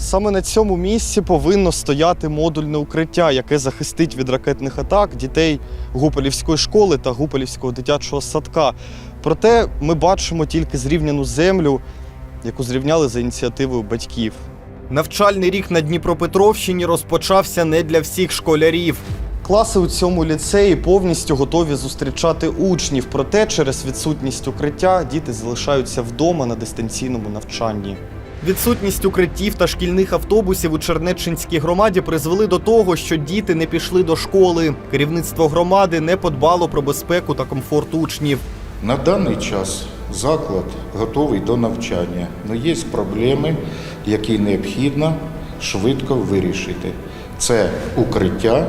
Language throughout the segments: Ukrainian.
Саме на цьому місці повинно стояти модульне укриття, яке захистить від ракетних атак дітей Гуполівської школи та Гуполівського дитячого садка. Проте ми бачимо тільки зрівняну землю, яку зрівняли за ініціативою батьків. Навчальний рік на Дніпропетровщині розпочався не для всіх школярів. Класи у цьому ліцеї повністю готові зустрічати учнів, проте через відсутність укриття діти залишаються вдома на дистанційному навчанні. Відсутність укриттів та шкільних автобусів у Чернеччинській громаді призвели до того, що діти не пішли до школи. Керівництво громади не подбало про безпеку та комфорт учнів. На даний час заклад готовий до навчання, але є проблеми, які необхідно швидко вирішити. Це укриття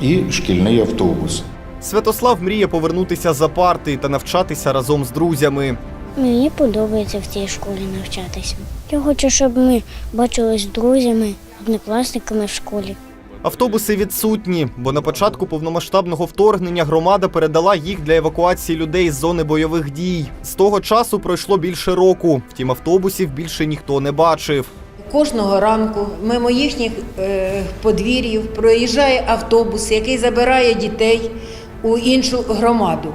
і шкільний автобус. Святослав мріє повернутися за парти та навчатися разом з друзями. Мені подобається в цій школі навчатися. Я хочу, щоб ми бачились з друзями, однокласниками в школі. Автобуси відсутні, бо на початку повномасштабного вторгнення громада передала їх для евакуації людей з зони бойових дій. З того часу пройшло більше року. Втім, автобусів більше ніхто не бачив. Кожного ранку мимо їхніх е, подвір'їв проїжджає автобус, який забирає дітей у іншу громаду.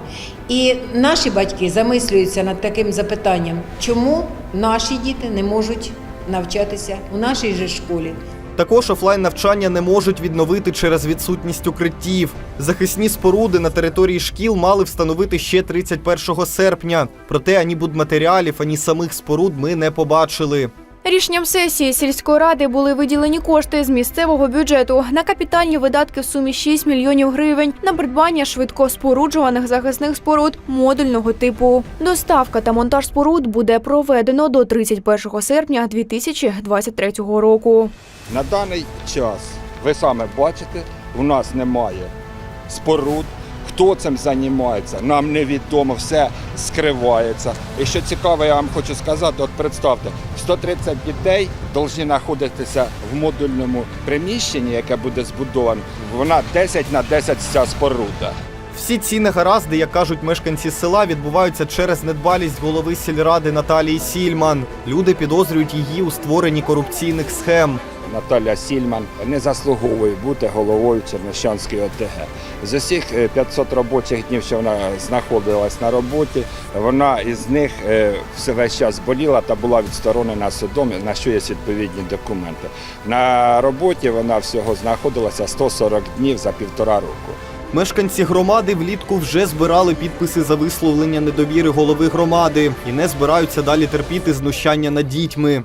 І наші батьки замислюються над таким запитанням, чому наші діти не можуть навчатися у нашій же школі. Також офлайн навчання не можуть відновити через відсутність укриттів. Захисні споруди на території шкіл мали встановити ще 31 серпня. Проте ані будматеріалів, ані самих споруд ми не побачили. Рішенням сесії сільської ради були виділені кошти з місцевого бюджету на капітальні видатки в сумі 6 мільйонів гривень на придбання швидко споруджуваних захисних споруд модульного типу. Доставка та монтаж споруд буде проведено до 31 серпня 2023 року. На даний час, ви саме бачите, у нас немає споруд. Хто цим займається, нам невідомо, все скривається. І що цікаво, я вам хочу сказати, от представте, 130 дітей повинні знаходитися в модульному приміщенні, яке буде збудоване. Вона 10 на 10 ця споруда. Всі ці негаразди, як кажуть мешканці села, відбуваються через недбалість голови сільради Наталії Сільман. Люди підозрюють її у створенні корупційних схем. Наталя Сільман не заслуговує бути головою Чернещанської ОТГ. З усіх е, 500 робочих днів, що вона знаходилась на роботі, вона із них е, все весь час боліла та була відсторонена судом, на що є відповідні документи. На роботі вона всього знаходилася 140 днів за півтора року. Мешканці громади влітку вже збирали підписи за висловлення недовіри голови громади і не збираються далі терпіти знущання над дітьми.